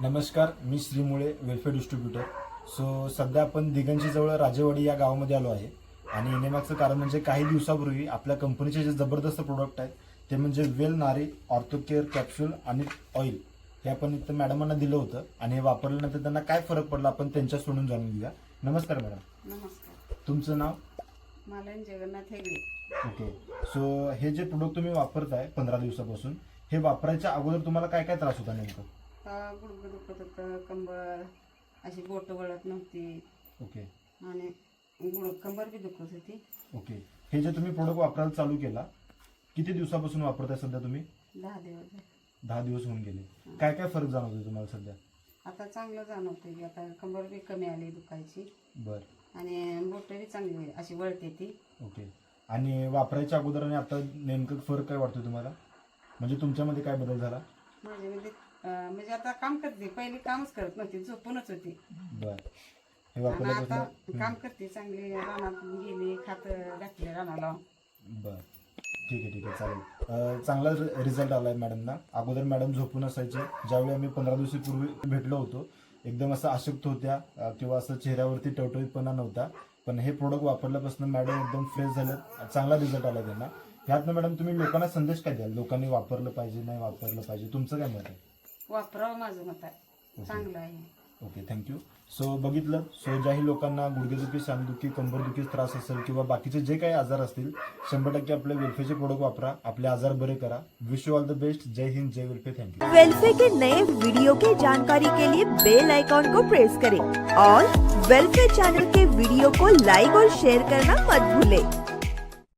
नमस्कार मी श्रीमुळे वेलफेअर डिस्ट्रीब्युटर सो सध्या आपण दिगंजी जवळ राजेवाडी या गावामध्ये आलो आहे. आणि येण्यामागचं कारण म्हणजे काही दिवसापूर्वी आपल्या कंपनीचे जे जबरदस्त प्रोडक्ट आहेत ते म्हणजे वेल नारी ऑर्थोकेअर कॅप्सूल आणि ऑइल हे आपण इथं मॅडमांना दिलं होतं. आणि हे वापरल्यानंतर त्यांना काय फरक पडला आपण त्यांच्या सोडून जाणून घेऊया. नमस्कार मॅडम नमस्कार. तुमचं नाव? मालन जगन्नाथ हेगडे. ओके सो हे जे प्रोडक्ट तुम्ही वापरताय पंधरा दिवसापासून हे वापरायच्या अगोदर तुम्हाला काय काय त्रास होता नेमकं? हा गुडघं दुखत होतं कंबर अशी बोट वळत नव्हती. ओके. आणि गुड कंबर बी दुखत होती. ओके. हे जे तुम्ही प्रोडक्ट वापरायला चालू केला किती दिवसापासून वापरताय सध्या तुम्ही? दहा दिवस. झाले. दहा दिवस होऊन गेले. काय काय फरक जाणवतोय तुम्हाला सध्या? आता चांगलं जाणवते की आता कंबर बी कमी आली दुखायची. बर. आणि बोट बी चांगली अशी वळते ती. ओके. आणि वापरायच्या अगोदर आणि आता नेमकं फरक काय वाटतोय तुम्हाला? म्हणजे तुमच्यामध्ये काय बदल झाला? माझ्यामध्ये अं, म्हणजे आता काम करते पहिली कामच करत नव्हती झोपूनच होती. बर. हे आणि आता वापरल्यापासून काम करते चांगली रानात गेली खात घातले रानाला. बर. ठीक आहे ठीक आहे चालेल. अं, चांगला रिझल्ट आलाय मॅडमना अगोदर मॅडम झोपून असायचे. ज्यावेळी आम्ही पंधरा दिवसापूर्वी भेटलो होतो एकदम असं अशक्त होत्या अं, किंवा असं चेहऱ्यावरती टवटवीतपणा नव्हता. पण हे प्रोडक्ट वापरल्यापासून मॅडम एकदम फ्रेश झालं चांगला रिझल्ट आला त्यांना. ह्यातनं मॅडम तुम्ही लोकांना संदेश काय द्याल? लोकांनी वापरलं पाहिजे नाही वापरलं पाहिजे? तुमचं काय मत आहे? वापरावं माझं मत आहे. चांगलं आहे. ओके थँक्यू सो बघितलं सो ज्याही लोकांना गुडघेदुखी सांधदुखी कंबरदुखी त्रास असेल किंवा बाकीचे जे काही आजार असतील शंभर टक्के आपले वेल्फेचे प्रोडक्ट वापरा आपले आजार बरे करा. Wish you all the best जय हिंद जय वेल्फे थँक्यू वेलफे के नए वीडियो की जानकारी के लिए बेल आइकॉन को प्रेस करें और वेलफे चैनल के वीडियो को लाइक और शेयर करना मत भूलें।